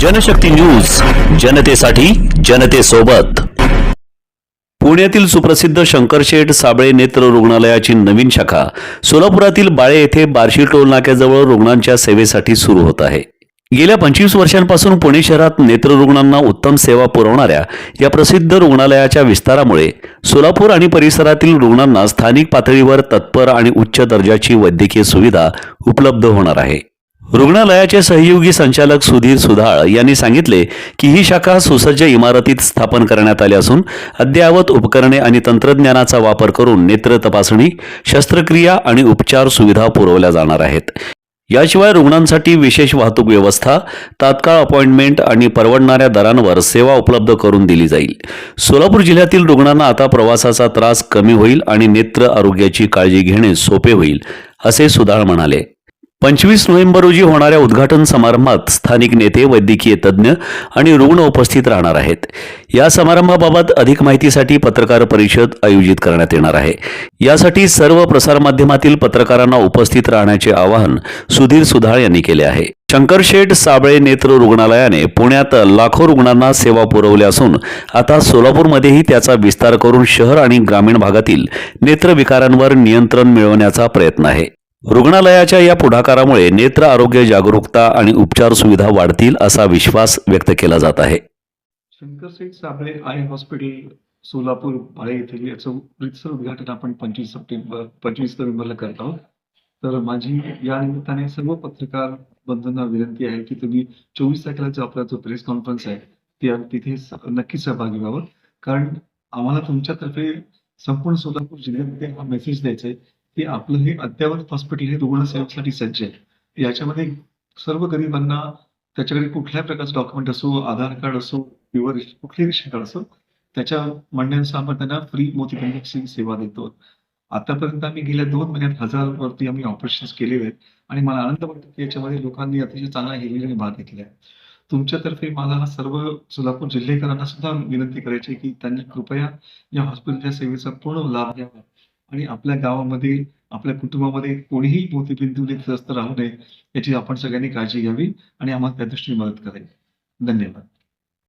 Janshakti news जनतेसाठी जनतेसोबत. पुण्यातील सुप्रसिद्ध शंकरशेठ साबळे नेत्र रुग्णालयाची नवीन शाखा सोलापुरातील बाळे येथे बार्शी टोल नाक्याजवळ रुग्णांच्या सेवेसाठी सुरू होत आहे. गेल्या पंचवीस वर्षांपासून पुणे शहरात नेत्र रुग्णांना उत्तम सेवा पुरवणाऱ्या या प्रसिद्ध रुग्णालयाच्या विस्तारामुळे सोलापूर आणि परिसरातील रुग्णांना स्थानिक पातळीवर तत्पर आणि उच्च दर्जाची वैद्यकीय सुविधा उपलब्ध होणार आहे. रुग्णालयाचे सहयोगी संचालक सुधीर सुधाळ यांनी सांगितले की ही शाखा सुसज्ज इमारतीत स्थापन करण्यात आली असून अद्ययावत उपकरणे आणि तंत्रज्ञानाचा वापर करून नेत्र तपासणी शस्त्रक्रिया आणि उपचार सुविधा पुरवल्या जाणार आहेत. याशिवाय रुग्णांसाठी विशेष वाहतूक व्यवस्था तात्काळ अपॉइंटमेंट आणि परवडणाऱ्या दरांवर सेवा उपलब्ध करून दिली जाईल. सोलापूर जिल्ह्यातील रुग्णांना आता प्रवासाचा त्रास कमी होईल आणि नेत्र आरोग्याची काळजी घेणे सोपे होईल असे सुधाळ म्हणाले. पंचवीस नोव्हेंबर रोजी होणाऱ्या उद्घाटन समारंभात स्थानिक नेते वैद्यकीय तज्ज्ञ आणि रुग्ण उपस्थित राहणार आहेत. या समारंभाबाबत अधिक माहितीसाठी पत्रकार परिषद आयोजित करण्यात येणार आहे. यासाठी सर्व प्रसारमाध्यमातील पत्रकारांना उपस्थित राहण्याचे आवाहन सुधीर सुधाळ यांनी केले आहे. शंकरशेठ साबळे नेत्र रुग्णालयाने पुण्यात लाखो रुग्णांना सेवा पुरवल्या असून आता सोलापूरमध्येही त्याचा विस्तार करून शहर आणि ग्रामीण भागातील नेत्रविकारांवर नियंत्रण मिळवण्याचा प्रयत्न आहे. रुग्णालयाच्या या पुढाकारामुळे नेत्र आरोग्य जागरूकता आणि उपचार सुविधा वाढतील असा विश्वास व्यक्त केला जात आहे. शंकरशेठ साबळे आय हॉस्पिटल सोलापूर बाळे येथील याचं रितसर उद्घाटन आपण पंचवीस सप्टेंबर पंचवीस नोव्हेंबरला करत आहोत. तर माझी या निमित्ताने सर्व पत्रकार बंधूंना विनंती आहे की तुम्ही चोवीस तारखेला जो आपला जो प्रेस कॉन्फरन्स आहे ते तिथे नक्की सहभागी व्हावं. कारण आम्हाला तुमच्यातर्फे संपूर्ण सोलापूर जिल्ह्यामध्ये हा मेसेज द्यायचा आहे की आपलं हे अद्यावत हॉस्पिटल हे रुग्णसेवेसाठी सज्ज आहे. याच्यामध्ये सर्व गरिबांना त्याच्याकडे कुठल्याही प्रकारचं डॉक्युमेंट असो आधार कार्ड असो किंवा कुठलेही रेशन कार्ड असो त्याच्या म्हणण्यानुसार आपण त्यांना फ्री मोतीबिंदूची सेवा देतो. आतापर्यंत आम्ही गेल्या दोन महिन्यात हजारवरती आम्ही ऑपरेशन्स केलेले आहेत आणि मला आनंद वाटतो की याच्यामध्ये लोकांनी अतिशय चांगला हिरिरीने भाग घेतला आहे. तुमच्यातर्फे मला हा सर्व सोलापूर जिल्हेकरांना सुद्धा विनंती करायची की त्यांनी कृपया या हॉस्पिटलच्या सेवेचा पूर्ण लाभ घ्यावा. आणि आपल्या गावामध्ये आपल्या कुटुंबामध्ये कोणीही मोतीबिंदूने त्रस्त राहू नये याची आपण सगळ्यांनी काळजी घ्यावी आणि आम्हाला त्या दृष्टीने मदत करावी. धन्यवाद.